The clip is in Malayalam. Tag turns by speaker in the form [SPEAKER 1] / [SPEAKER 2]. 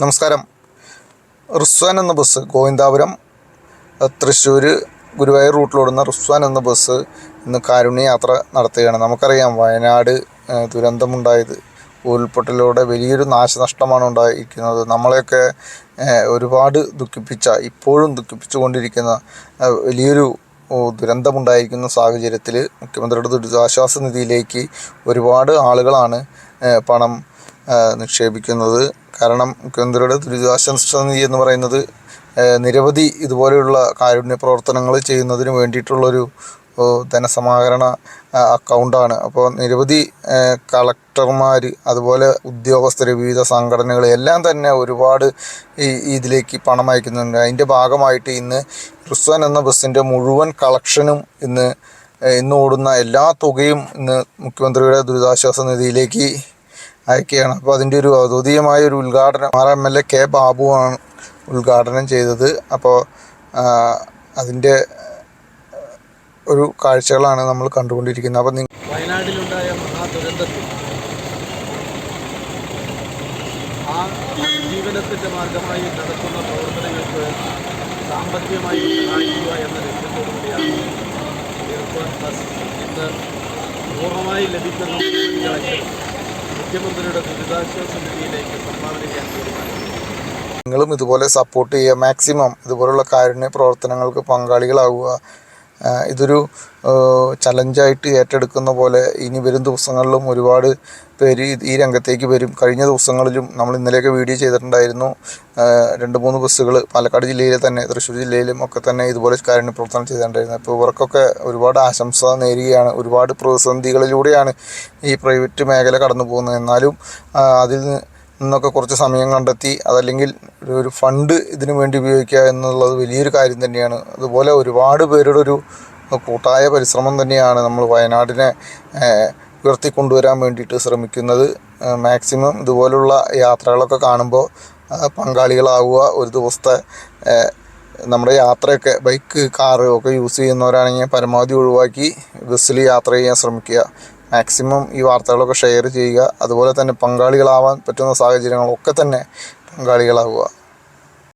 [SPEAKER 1] നമസ്കാരം. റിസ്വാൻ എന്ന ബസ് ഗോവിന്ദാപുരം തൃശ്ശൂർ ഗുരുവായൂർ റൂട്ടിലോടുന്ന റിസ്വാൻ എന്ന ബസ് ഇന്ന് കാരുണ്യ യാത്ര നടത്തുകയാണ്. നമുക്കറിയാം വയനാട് ദുരന്തമുണ്ടായത് ഉരുൾപൊട്ടലിലൂടെ വലിയൊരു നാശനഷ്ടമാണ് ഉണ്ടായിരിക്കുന്നത്. നമ്മളെയൊക്കെ ഒരുപാട് ദുഃഖിപ്പിച്ച ഇപ്പോഴും ദുഃഖിപ്പിച്ചുകൊണ്ടിരിക്കുന്ന വലിയൊരു ദുരന്തമുണ്ടായിരിക്കുന്ന സാഹചര്യത്തിൽ മുഖ്യമന്ത്രിയുടെ ദുരിതാശ്വാസ നിധിയിലേക്ക് ഒരുപാട് ആളുകളാണ് പണം നിക്ഷേപിക്കുന്നത്. കാരണം മുഖ്യമന്ത്രിയുടെ ദുരിതാശ്വാസ നിധി എന്ന് പറയുന്നത് നിരവധി ഇതുപോലെയുള്ള കാരുണ്യ പ്രവർത്തനങ്ങൾ ചെയ്യുന്നതിന് വേണ്ടിയിട്ടുള്ളൊരു ധനസമാഹരണ അക്കൗണ്ടാണ്. അപ്പോൾ നിരവധി കളക്ടർമാർ അതുപോലെ ഉദ്യോഗസ്ഥർ വിവിധ സംഘടനകൾ എല്ലാം തന്നെ ഒരുപാട് ഈ ഇതിലേക്ക് പണം അയക്കുന്നുണ്ട്. അതിന്റെ ഭാഗമായിട്ട് ഇന്ന് റിസ്വൻ എന്ന ബസ്സിന്റെ മുഴുവൻ കളക്ഷനും ഇന്ന് ഇന്ന് ഓടുന്ന എല്ലാ തുകയും ഇന്ന് മുഖ്യമന്ത്രിയുടെ ദുരിതാശ്വാസ നിധിയിലേക്ക് അയക്കുകയാണ്. അപ്പോൾ അതിന്റെ ഒരു ഔദ്യോഗികമായ ഒരു ഉദ്ഘാടനം R M L A K ബാബുവാണ് ഉദ്ഘാടനം ചെയ്തത്. അപ്പോൾ അതിന്റെ ഒരു കാഴ്ചകളാണ് നമ്മൾ കണ്ടുകൊണ്ടിരിക്കുന്നത്. അപ്പോൾ നിങ്ങൾ
[SPEAKER 2] വയനാട്ടിലുണ്ടായ ആ ജീവനത്തിന്റെ മാർഗമായി നടക്കുന്ന പ്രവർത്തനങ്ങൾക്ക് സാമ്പത്തികമായി സഹായിക്കുക എന്ന ലക്ഷ്യത്തോടുകൂടിയാണ് ഇർഫാൻ ബസ് ഇന്ന് പൂർണമായി ലഭിക്കുന്ന മുഖ്യമന്ത്രിയുടെ ദുരിതാശ്വാസ നിധിയിലേക്ക് സംഭാവന ചെയ്യാൻ തീരുമാനിച്ചു.
[SPEAKER 1] നിങ്ങളും ഇതുപോലെ സപ്പോർട്ട് ചെയ്യുക. മാക്സിമം ഇതുപോലുള്ള കാരുണ്യ പ്രവർത്തനങ്ങൾക്ക് പങ്കാളികളാവുക. ഇതൊരു ചലഞ്ചായിട്ട് ഏറ്റെടുക്കുന്ന പോലെ ഇനി വരും ദിവസങ്ങളിലും ഒരുപാട് പേര് ഈ- രംഗത്തേക്ക് വരും. കഴിഞ്ഞ ദിവസങ്ങളിലും നമ്മൾ ഇന്നലെയൊക്കെ വീഡിയോ ചെയ്തിട്ടുണ്ടായിരുന്നു. രണ്ട് മൂന്ന് ബസ്സുകൾ പാലക്കാട് ജില്ലയിലെ തന്നെ തൃശ്ശൂർ ജില്ലയിലും ഒക്കെ തന്നെ ഇതുപോലെ കാരുണ്യ പ്രവർത്തനം ചെയ്തിട്ടുണ്ടായിരുന്നു അപ്പോൾ ഇവർക്കൊക്കെ ഒരുപാട് ആശംസ നേരുകയാണ്. ഒരുപാട് പ്രതിസന്ധികളിലൂടെയാണ് ഈ പ്രൈവറ്റ് മേഖല കടന്നു പോകുന്നത് എന്നാലും അതിൽ നിന്നൊക്കെ കുറച്ച് സമയം കണ്ടെത്തി അതല്ലെങ്കിൽ ഒരു- ഫണ്ട് ഇതിനു വേണ്ടി ഉപയോഗിക്കുക എന്നുള്ളത് വലിയൊരു കാര്യം തന്നെയാണ്. അതുപോലെ ഒരുപാട് പേരുടെ ഒരു കൂട്ടായ പരിശ്രമം തന്നെയാണ് നമ്മൾ വയനാടിനെ ഉയർത്തിക്കൊണ്ടുവരാൻ വേണ്ടിയിട്ട് ശ്രമിക്കുന്നത്. മാക്സിമം ഇതുപോലുള്ള യാത്രകളൊക്കെ കാണുമ്പോൾ പങ്കാളികളാവുക ഒരു ദിവസത്തെ നമ്മുടെ യാത്രയൊക്കെ ബൈക്ക് കാറ് ഒക്കെ യൂസ് ചെയ്യുന്നവരാണെങ്കിൽ പരമാവധി ഒഴിവാക്കി ബസ്സിൽ യാത്ര ചെയ്യാൻ ശ്രമിക്കുക. മാക്സിമം ഈ വാർത്തകളൊക്കെ ഷെയർ ചെയ്യുക. അതുപോലെ തന്നെ പങ്കാളികളാവാൻ പറ്റുന്ന സാഹചര്യങ്ങളൊക്കെ തന്നെ പങ്കാളികളാവുക.